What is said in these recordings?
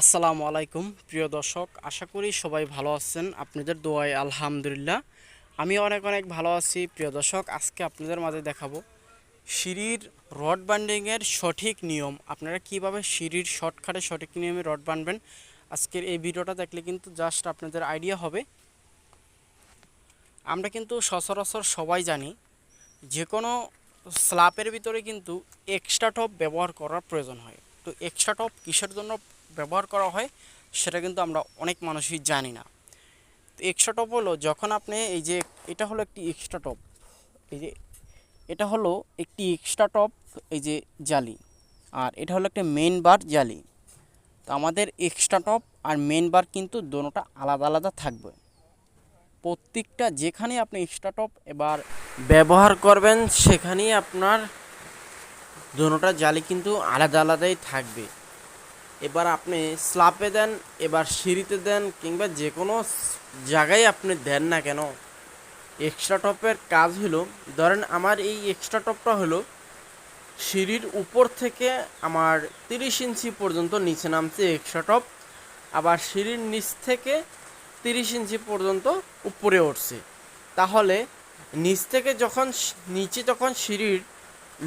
আসসালামু আলাইকুম, প্রিয় দর্শক, আশা করি সবাই ভালো আছেন। আপনাদের দোয়ায় আলহামদুলিল্লাহ। আমি অনেক অনেক ভালো আছি, প্রিয় দর্শক, আজকে আপনাদের মাঝে দেখাবো সিঁড়ির রড বান্ডিংয়ের সঠিক নিয়ম। আপনারা কীভাবে সিঁড়ির শর্টকাটে সঠিক নিয়মে রড বাঁধবেন আজকের এই ভিডিওটা দেখলে কিন্তু জাস্ট আপনাদের আইডিয়া হবে। আমরা কিন্তু সচরাচর সবাই জানি যে কোনো স্ল্যাপের ভিতরে কিন্তু এক্সট্রা টপ ব্যবহার করার প্রয়োজন হয়। তো এক্সট্রা টপ কিসের জন্য ব্যবহার করা হয়, সেটা কিন্তু আমরা অনেক মানুষই জানি না। তো এক্সট্রা টপ হলো, যখন আপনি এই যে এটা হলো একটি এক্সট্রা টপ এই যে এটা হলো একটি এক্সট্রা টপ এই যে জালি, আর এটা হলো একটা মেন বার জালি। তো আমাদের এক্সট্রা টপ আর মেন বার কিন্তু দোনোটা আলাদা আলাদা থাকবে। প্রত্যেকটা যেখানে আপনি এক্সট্রা টপ এবার ব্যবহার করবেন, সেখানেই আপনার দোনোটা জালি কিন্তু আলাদা আলাদাই থাকবে। এবার আপনি স্লাপে দেন, এবার সিঁড়িতে দেন, কিংবা যে কোনো জায়গায় আপনি দেন না কেন। এক্সট্রা টপের কাজ হলো, ধরেন আমার এই এক্সট্রা টপটা হলো, সিঁড়ির উপর থেকে আমার তিরিশ ইঞ্চি পর্যন্ত নিচে নামছে এক্সট্রা টপ আবার সিঁড়ির নিচ থেকে তিরিশ ইঞ্চি পর্যন্ত উপরে উঠছে। তাহলে নিচ থেকে যখন নিচে যখন সিঁড়ির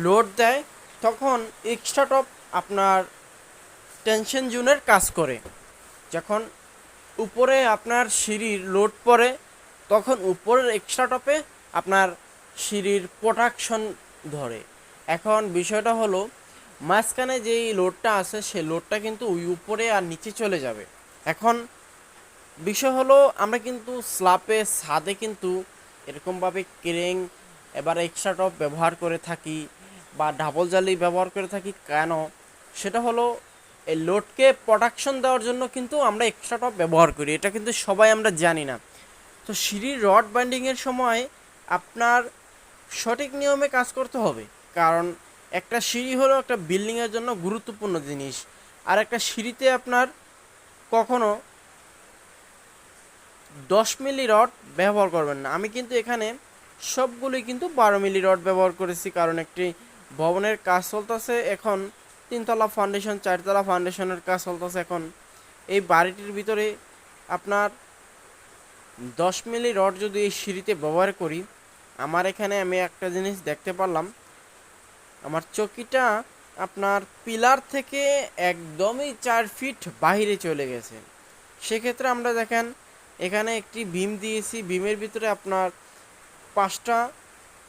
লোড দেয়, তখন এক্সট্রা টপ আপনার টেনশন জোনের কাজ করে। যখন উপরে আপনার সিঁড়ির লোড পড়ে, তখন উপরের এক্সট্রা টপে আপনার সিঁড়ির প্রোটাকশন ধরে। এখন বিষয়টা হলো, মাঝখানে যেই লোডটা আছে সেই লোডটা কিন্তু ওই উপরে আর নিচে চলে যাবে। এখন বিষয় হলো, আমরা কিন্তু স্লাপে ছাদে কিন্তু এরকমভাবে ক্রেং, এবার এক্সট্রা টপ ব্যবহার করে থাকি বা ডাবল জালি ব্যবহার করে থাকি। কেন? সেটা হলো এই লোডকে প্রোটেকশন দেওয়ার জন্য কিন্তু আমরা এক্সট্রা টপ ব্যবহার করি। এটা কিন্তু সবাই আমরা জানি না। তো সিঁড়ির রড বাইন্ডিংয়ের সময় আপনার সঠিক নিয়মে কাজ করতে হবে। কারণ একটা সিঁড়ি হলো একটা বিল্ডিংয়ের জন্য গুরুত্বপূর্ণ জিনিস। আর একটা সিঁড়িতে আপনার কখনো দশ মিলি রড ব্যবহার করবেন না। আমি কিন্তু এখানে সবগুলোই কিন্তু বারো মিলি রড ব্যবহার করেছি। কারণ একটি ভবনের কাজ চলতেছে এখন তিনতলা ফাউন্ডেশন চারতলা ফাউন্ডেশনের কাজ চলতেছে এখন। এই বাড়িটির ভিতরে আপনার দশ মিলি রড যদি এই সিঁড়িতে ব্যবহার করি, আমার এখানে আমি একটা জিনিস দেখতে পারলাম। আমার চকিটা আপনার পিলার থেকে একদমই চার ফিট বাইরে চলে গেছে। সেক্ষেত্রে আমরা দেখেন, এখানে একটি বিম দিয়েছি। বিমের ভিতরে আপনার পাঁচটা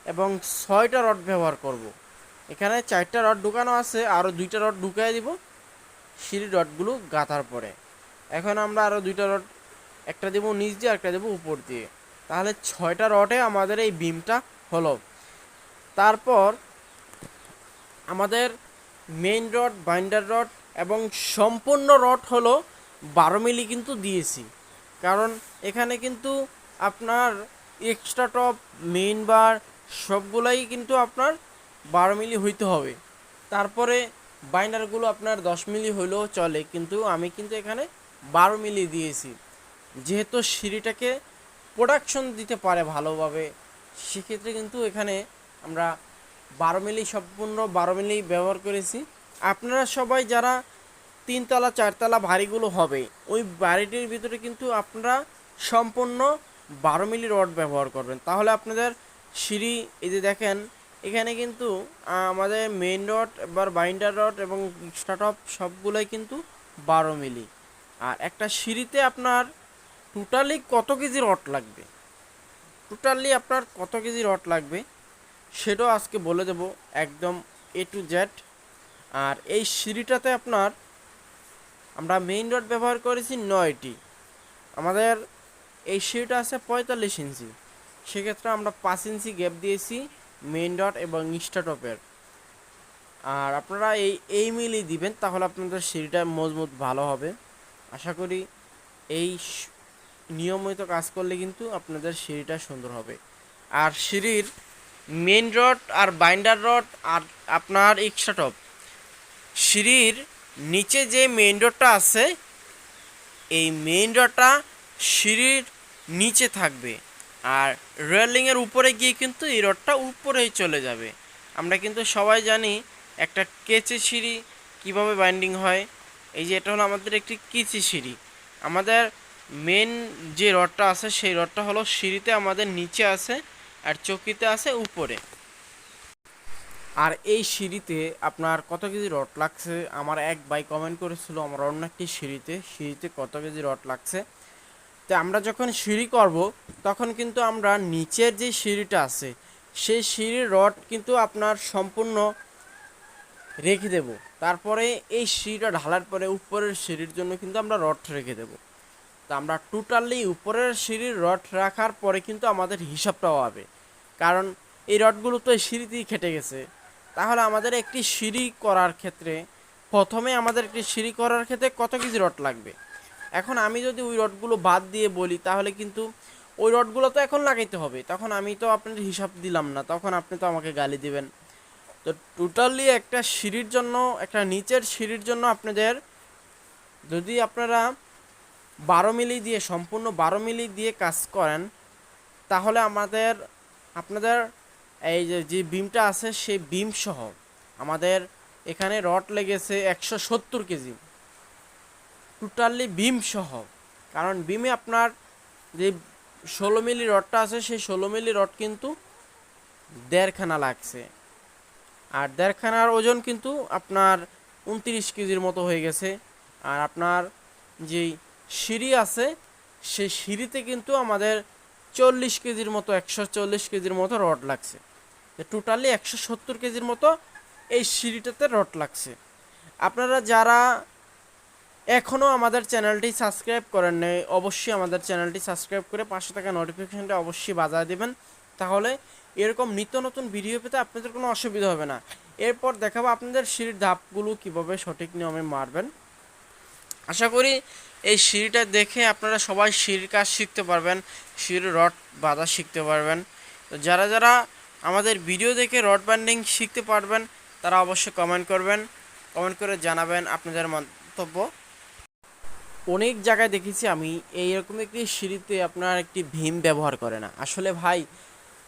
এবং ছয়টা রড ব্যবহার করব। এখানে চারটা রড ঢুকানো আছে আরও দুইটা রড ঢুকাই দিব। সিঁড়ি রডগুলো গাঁথার পরে। এখন আমরা আরও দুইটা রড, একটা দেবো নিচ দিয়ে একটা দেবো উপর দিয়ে। তাহলে ছয়টা রডে আমাদের এই বিমটা হলো। তারপর আমাদের মেইন রড বাইন্ডার রড এবং সম্পূর্ণ রড হলো বারো মিলি কিন্তু দিয়েছি। কারণ এখানে কিন্তু আপনার এক্সট্রা টপ মেইন বার সবগুলাই কিন্তু আপনার বারো মিলি হইতে হবে। তারপরে বাইন্ডারগুলো আপনার দশ মিলি হইলেও চলে, কিন্তু আমি কিন্তু এখানে বারো মিলি দিয়েছি। যেহেতু সিঁড়িটাকে প্রোডাকশন দিতে পারে ভালোভাবে, সেক্ষেত্রে কিন্তু এখানে আমরা বারো মিলি, সম্পূর্ণ বারো মিলি ব্যবহার করেছি। আপনারা সবাই যারা তিনতলা, চারতলা বাড়িগুলো হবে, ওই বাড়িটির ভিতরে কিন্তু আপনারা সম্পূর্ণ বারো মিলি রড ব্যবহার করবেন। তাহলে আপনাদের সিঁড়ি, এই যে দেখেন এখানে কিন্তু আমাদের মেইন রড এবার বাইন্ডার রড এবং স্টার্টঅপ সবগুলোই কিন্তু বারো মিলি। আর একটা সিঁড়িতে আপনার টোটালি কত কেজি রড লাগবে? টোটালি আপনার কত কেজি রড লাগবে? সেটাও আজকে বলে দেব একদম এ টু জেড আর এই সিঁড়িটাতে আপনার, আমরা মেইন রড ব্যবহার করেছি নয়টি। আমাদের এই সিঁড়িটা আছে পঁয়তাল্লিশ ইঞ্চি। সেক্ষেত্রে আমরা পাঁচ ইঞ্চি গ্যাপ দিয়েছি। মেইন রড এবং স্টার্টপের আর আপনারা এই এই মিলই দিবেন, তাহলে আপনাদের সিঁড়িটা মজবুত ভালো হবে। আশা করি এই নিয়মিত কাজ করলে কিন্তু আপনাদের সিঁড়িটা সুন্দর হবে। আর সিঁড়ির মেইন রড আর বাইন্ডার রড আর আপনার এক্সট্রা সিঁড়ির নিচে যে মেইন রডটা আছে, এই মেইন রডটা সিঁড়ির নিচে থাকবে। আর রেলিংয়ের উপরে গিয়ে কিন্তু এই রডটা উপরেই চলে যাবে। আমরা কিন্তু সবাই জানি একটা কেচে সিঁড়ি কীভাবে বাইন্ডিং হয়। এই যে এটা হলো আমাদের একটি কিচি সিঁড়ি। আমাদের মেন যে রডটা আছে, সেই রডটা হলো সিঁড়িতে আমাদের নিচে আছে আর চকিতে আছে উপরে। আর এই সিঁড়িতে আপনার কত কেজি রড লাগছে? আমার এক ভাই কমেন্ট করেছিল, আমার অন্য একটি সিঁড়িতে। সিঁড়িতে কত কেজি রড লাগছে? তো আমরা যখন সিঁড়ি করব, তখন কিন্তু আমরা নিচের যে সিঁড়িটা আছে, সেই সিঁড়ির রড কিন্তু আপনার সম্পূর্ণ রেখে দেব। তারপরে এই সিঁড়িটা ঢালার পরে উপরের সিঁড়ির জন্য কিন্তু আমরা রড রেখে দেব। তা আমরা টোটালি উপরের সিঁড়ির রড রাখার পরে কিন্তু আমাদের হিসাবটাও হবে। কারণ এই রডগুলো তো এই সিঁড়িতেই খেটে গেছে। তাহলে আমাদের একটি সিঁড়ি করার ক্ষেত্রে প্রথমে আমাদের একটি সিঁড়ি করার ক্ষেত্রে কত কেজি রড লাগবে? এখন আমি যদি ওই রডগুলো বাদ দিয়ে বলি, তাহলে কিন্তু ওই রডগুলো তো এখন লাগাইতে হবে। তখন আমি তো আপনার হিসাব দিলাম না, তখন আপনি তো আমাকে গালি দিবেন। তো টোটালি একটা সিঁড়ির জন্য, একটা নিচের সিঁড়ির জন্য আপনাদের যদি আপনারা বারো মিলি দিয়ে, সম্পূর্ণ বারো মিলি দিয়ে কাজ করেন, তাহলে আমাদের, আপনাদের এই যে যে বিমটা আছে, সেই বিম সহ আমাদের এখানে রড লেগেছে একশো সত্তর কেজি। টোটালি বিম সহ। কারণ বিমে আপনার যে ষোলো মিলি রডটা আছে, সেই ষোলো মিলি রড কিন্তু দেড়খানা লাগছে। আর দেড়খানার ওজন কিন্তু আপনার উনত্রিশ কেজির মতো হয়ে গেছে। আর আপনার যেই সিঁড়ি আছে, সেই সিঁড়িতে কিন্তু আমাদের চল্লিশ কেজির মতো, একশো চল্লিশ কেজির মতো রড লাগছে। টোটালি একশো সত্তর কেজির মতো এই সিঁড়িটাতে রড লাগছে। আপনারা যারা এখনও আমাদের চ্যানেলটি সাবস্ক্রাইব করেন নেই, অবশ্যই আমাদের চ্যানেলটি সাবস্ক্রাইব করে পাঁচশো টাকা নোটিফিকেশানটা অবশ্যই বাজায় দেবেন। তাহলে এরকম নিত্য নতুন ভিডিও পেতে আপনাদের কোনো অসুবিধা হবে না। এরপর দেখাবো আপনাদের সিঁড়ির ধাপগুলো কীভাবে সঠিক নিয়মে মারবেন। আশা করি এই সিঁড়িটা দেখে আপনারা সবাই সিঁড়ির কাজ শিখতে পারবেন, সিঁড়ির রড বাঁধা শিখতে পারবেন। তো যারা যারা আমাদের ভিডিও দেখে রড ব্যান্ডিং শিখতে পারবেন, তারা অবশ্যই কমেন্ট করবেন। কমেন্ট করে জানাবেন আপনাদের মন্তব্য। অনেক জায়গায় দেখেছি আমি, এইরকম একটি সিঁড়িতে আপনার একটি ভীম ব্যবহার করে না। আসলে ভাই,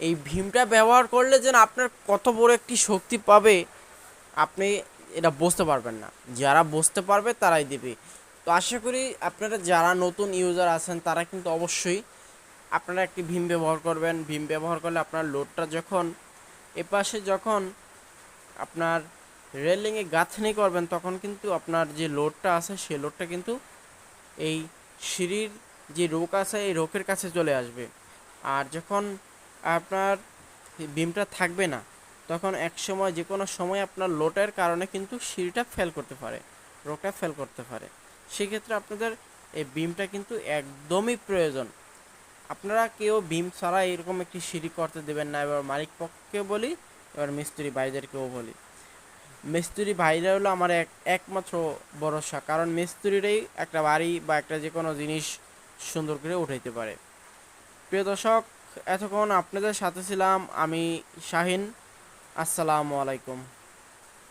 এই ভীমটা ব্যবহার করলে যেন আপনার কত বড় একটি শক্তি পাবে, আপনি এটা বুঝতে পারবেন না। যারা বুঝতে পারবে তারাই দেবে। তো আশা করি আপনারা যারা নতুন ইউজার আছেন, তারা কিন্তু অবশ্যই আপনারা একটি ভীম ব্যবহার করবেন। ভীম ব্যবহার করলে আপনার লোডটা যখন এপাশে যখন আপনার রেলিংয়ে গাঁথনি করবেন, তখন কিন্তু আপনার যে লোডটা আছে সেই লোডটা কিন্তু এই সিঁড়ির যে রোগ আছে, এই রোগের কাছে চলে আসবে। আর যখন আপনার বিমটা থাকবে না, তখন এক সময় যে কোনো সময় আপনার লোটের কারণে কিন্তু সিঁড়িটা ফেল করতে পারে রোগটা ফেল করতে পারে। সেক্ষেত্রে আপনাদের এই বিমটা কিন্তু একদমই প্রয়োজন। আপনারা কেউ বিম ছাড়া এরকম একটি সিঁড়ি করতে দেবেন না, এবার মালিক পক্ষকেও বলি, এবার মিস্ত্রি ভাইদেরকেও বলি। মিস্ত্রি ভাইরা হলো আমার এক, একমাত্র ভরসা। কারণ মিস্ত্রিরাই একটা বাড়ি বা একটা যে কোনো জিনিস সুন্দর করে উঠাইতে পারে। প্রিয় দর্শক, এতক্ষণ আপনাদের সাথে ছিলাম আমি শাহিন। আসসালামু আলাইকুম।